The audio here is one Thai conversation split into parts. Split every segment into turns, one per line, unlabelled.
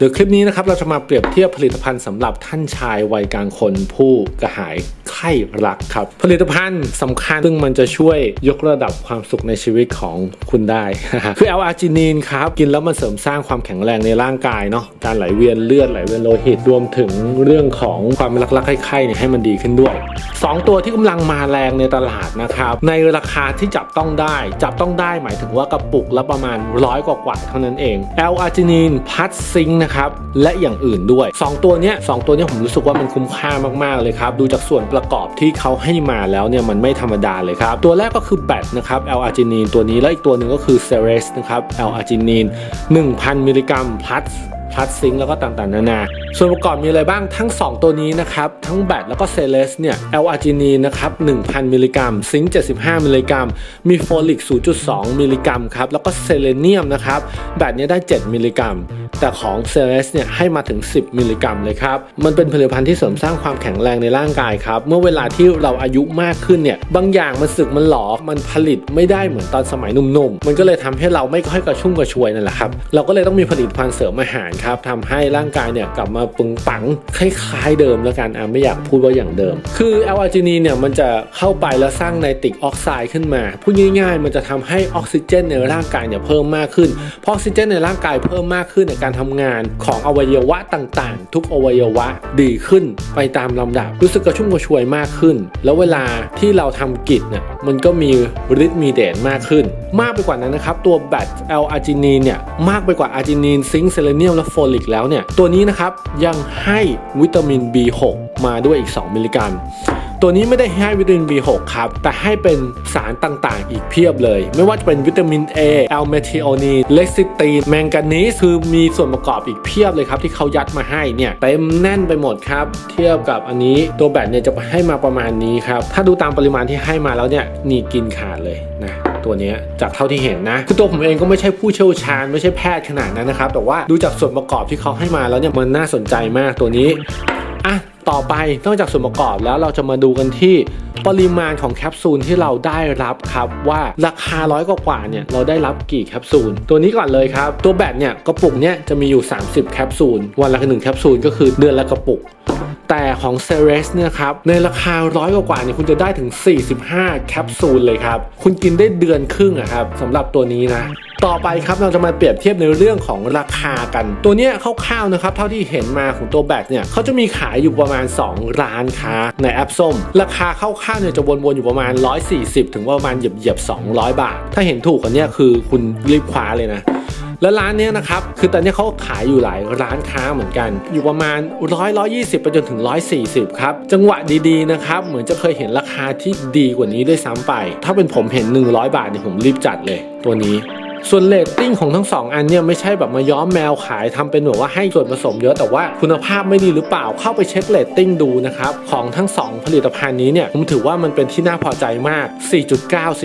เดี๋ยวคลิปนี้นะครับเราจะมาเปรียบเทียบผลิตภัณฑ์สำหรับท่านชายวัยกลางคนผู้กระหายไข้รักครับ ผลิตภัณฑ์สำคัญซึ่งมันจะช่วยยกระดับความสุขในชีวิตของคุณได้ คือแอลอาร์จินีนครับ กินแล้วมันเสริมสร้างความแข็งแรงในร่างกายเนาะการไหลเวียนเลือดไหลเวียนโลหิตรวมถึงเรื่องของความรักรักๆไข้ๆเนี่ยให้มันดีขึ้นด้วย 2 ตัวที่กำลังมาแรงในตลาดนะครับ ในราคาที่จับต้องได้ จับต้องได้หมายถึงว่ากระปุกละประมาณร้อยกว่าๆเท่านั้นเองแอลอาร์จินีนพัดซิงนะครับและอย่างอื่นด้วย 2 ตัวเนี้ยสองตัวเนี้ยผมรู้สึกว่ามันคุ้มค่ามากๆเลยครับดูจากส่วนปประกอบที่เขาให้มาแล้วเนี่ยมันไม่ธรรมดาเลยครับ ตัวแรกก็คือแบตนะครับแอลอาร์จินีนตัวนี้และอีกตัวหนึ่งก็คือเซเรสนะครับแอลอาร์จินีน1,000 มิลลิกรัมพัดพลัสซิงค์แล้วก็ต่างๆนานา ส่วนประกอบมีอะไรบ้างทั้ง 2 ตัวนี้นะครับ ทั้งแบตแล้วก็เซเลสเนี่ยแอลอาร์จินีนะครับ 1,000 มิลลิกรัม ซิงค์75 มิลลิกรัม มีโฟลิก 0.2 มิลลิกรัมครับ แล้วก็เซเลเนียมนะครับ แบตเนี้ยได้ 7 มิลลิกรัม แต่ของเซเลสเนี่ยให้มาถึง 10 มิลลิกรัมเลยครับ มันเป็นผลิตภัณฑ์ที่เสริมสร้างความแข็งแรงในร่างกายครับ เมื่อเวลาที่เราอายุมากขึ้นเนี่ย บางอย่างมันสึกมันหลอมันผลิตไม่ได้เหมือนตอนสมัยหนุ่มๆ มันก็เลยทำให้เราไม่ค่อยกระชุ่มกระชวยนั่นแหละครับ เราก็เลยต้องมีผลิตภัณฑ์เสริมอาหารครับทำให้ร่างกายเนี่ยกลับมาปึงปังคล้ายๆเดิมแล้วกันอะไม่อยากพูดว่าอย่างเดิม คือแอลอาร์จินีเนี่ยมันจะเข้าไปแล้วสร้างไนตริกออกไซด์ขึ้นมาพูดง่ายๆ มันจะทำให้ออกซิเจนในร่างกายเนี่ยเพิ่มมากขึ้นพราะออกซิเจนในร่างกายเพิ่มมากขึ้นในการทำงานของอวัยวะต่างๆ ทุกอวัยวะดีขึ้นไปตามลำดับ รู้สึกกระชุ่มกระชวยมากขึ้น แล้วเวลาที่เราทำกิจเนี่ยมันก็มีฤทธิ์มีเดชมากขึ้น มากไปกว่านั้นนะครับ ตัวแบตแอลอาร์จินีนเนี่ยมากไปกว่าอาร์จินีนซิงค์เซเลเนียมและโฟลิกแล้วเนี่ยตัวนี้นะครับยังให้วิตามิน B6 มาด้วยอีก 2 มิลลิกรัม ตัวนี้ไม่ได้ให้วิตามิน B6 ครับ แต่ให้เป็นสารต่างๆ อีกเพียบเลย ไม่ว่าจะเป็นวิตามิน A แอลเมทิโอนีเลซิตีนแมงกานีสคือมีส่วนประกอบอีกเพียบเลยครับ ที่เขายัดมาให้เนี่ยเต็มแน่นไปหมดครับ เทียบกับอันนี้ตัวแบตเนี่ยจะให้มาประมาณนี้ครับ ถ้าดูตามปริมาณที่ให้มาแล้วเนี่ยนี่กินขาดเลยนะตัวนี้จากเท่าที่เห็นนะคือตัวผมเองก็ไม่ใช่ผู้เชี่ยวชาญ ไม่ใช่แพทย์ขนาดนั้นนะครับแต่ว่าดูจากส่วนประกอบที่เขาให้มาแล้วเนี่ยมันน่าสนใจมากตัวนี้อะ ต่อไปนอกจากส่วนประกอบแล้วเราจะมาดูกันที่ปริมาณของแคปซูลที่เราได้รับครับว่าราคาร้อยกว่าเนี่ยเราได้รับกี่แคปซูลตัวนี้ก่อนเลยครับตัวแบตเนี่ยกระปุกเนี่ยจะมีอยู่ 30 แคปซูลวันละหนึ่งแคปซูลก็คือเดือนละกระปุก แต่ของเซเรสเนี่ยครับ ในราคาร้อยกว่าเนี่ยคุณจะได้ถึง 45 แคปซูลเลยครับ คุณกินได้เดือนครึ่งอะครับสำหรับตัวนี้นะต่อไปครับเราจะมาเปรียบเทียบในเรื่องของราคากัน ตัวเนี้ยคร่าวๆนะครับเท่าที่เห็นมาของตัวแบตเนี่ยเขาจะมีขายอยู่ประมาณ 2 ร้านค้าในแอปส้ม ราคาคร่าวๆเนี่ยจะวนๆอยู่ประมาณ 140 ถึงประมาณเหยียบๆ200 บาท ถ้าเห็นถูกกันเนี่ยคือคุณรีบคว้าเลยนะ แล้วร้านเนี้ยนะครับคือตอนนี้เขาขายอยู่หลายร้านค้าเหมือนกัน อยู่ประมาณร้อยร้อยี่สิบไปจนถึงร้อยสี่สิบครับจังหวะดีๆนะครับเหมือนจะเคยเห็นราคาที่ดีกว่านี้ด้วยซ้ำไป ถ้าเป็นผมเห็น 100 บาทเนี่ยผมรีบจัดเลย ตัวนี้ส่วนเลตติ้งของทั้งสองอันเนี่ยไม่ใช่แบบมาย้อมแมวขายทำเป็นแบบว่าให้ส่วนผสมเยอะแต่ว่าคุณภาพไม่ดีหรือเปล่าเข้าไปเช็คเลตติ้งดูนะครับ ของทั้งสองผลิตภัณฑ์นี้เนี่ยผมถือว่ามันเป็นที่น่าพอใจมาก 4.9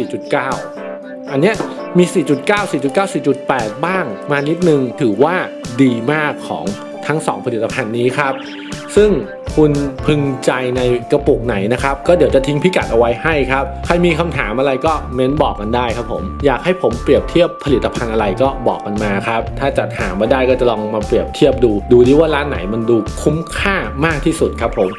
4.9 อันเนี้ย มี 4.9 4.9 4.8 บ้างมานิดนึง ถือว่าดีมากของทั้ง 2 ผลิตภัณฑ์นี้ครับ ซึ่งคุณพึงใจในกระปุกไหนนะครับ ก็เดี๋ยวจะทิ้งพิกัดเอาไว้ให้ครับ ใครมีคำถามอะไรก็เม้นบอกกันได้ครับผม อยากให้ผมเปรียบเทียบผลิตภัณฑ์อะไรก็บอกกันมาครับ ถ้าจัดหามาได้ก็จะลองมาเปรียบเทียบดู ดูดิว่าร้านไหนมันดูคุ้มค่ามากที่สุดครับผม